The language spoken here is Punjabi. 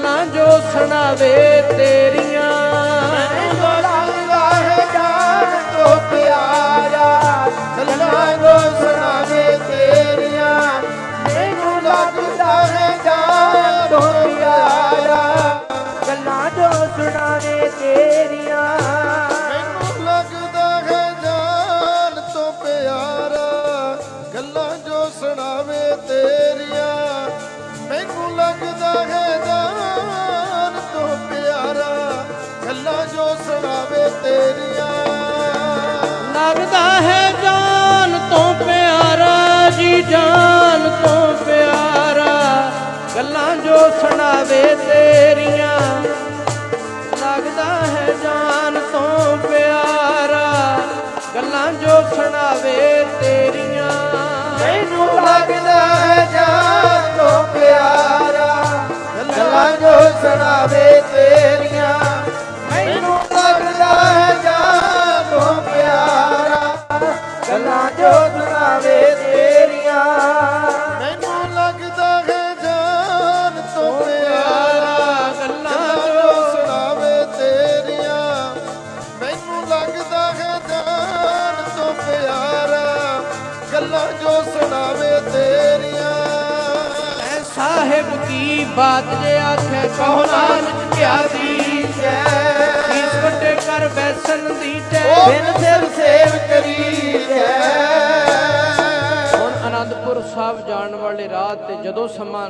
ਸੁਣਾਵੇ ਤੇਰੀਆਂ। ਮੈਨੂੰ ਲੱਗਦਾ ਹੈ ਜਾਨ ਤੋਂ ਪਿਆਰਾ। ਗੱਲਾਂ ਜੋ ਸੁਣਾਵੇ ਤੇਰੀਆਂ। ਮੈਨੂੰ ਲੱਗਦਾ ਹੈ ਜਾਨ ਤੋਂ ਪਿਆਰਾ। ਗੱਲਾਂ ਜੋ ਸੁਣਾਵੇ ਤੋਂ ਲੱਗਦਾ ਹੈ ਜਾਨ ਤੋਂ ਪਿਆਰਾ ਜੀ, ਜਾਨ ਤੋਂ ਪਿਆਰਾ। ਗੱਲਾਂ ਜੋ ਸੁਣਾਵੇ ਤੇਰੀਆਂ, ਲੱਗਦਾ ਹੈ ਜਾਨ ਤੋਂ ਪਿਆਰਾ। ਗੱਲਾਂ ਜੋ ਸੁਣਾਵੇ ਤੇਰੀਆਂ, ਮੈਨੂੰ ਲੱਗਦਾ ਹੈ ਜਾਨ ਤੋਂ ਪਿਆਰਾ। ਗੱਲਾਂ ਜੋ ਸੁਣਾਵੇ ਤੇਰੀਆਂ ਗੱਲਾਂ ਜੋ ਸੁਣਾਵੇ ਤੇਰੀਆਂ। ਐ ਸਾਹਿਬ ਕੀ ਬਾਤ ਜੇ ਆਖੇ ਕਹੋ ਨਾਨਕ ਕਿਆ ਦੀ ਜੈ ਇਸ ਵੱਡੇ ਕਰ ਬੈਸਣ ਦੀ ਟੈ ਬਿਨ ਸਿਰ ਸੇਵ ਕਰੀ ਜੈ ਹੁਣ ਅਨੰਦਪੁਰ ਸਾਹਿਬ ਜਾਣ ਵਾਲੇ ਰਾਹ ਤੇ ਜਦੋਂ ਸਮਾਂ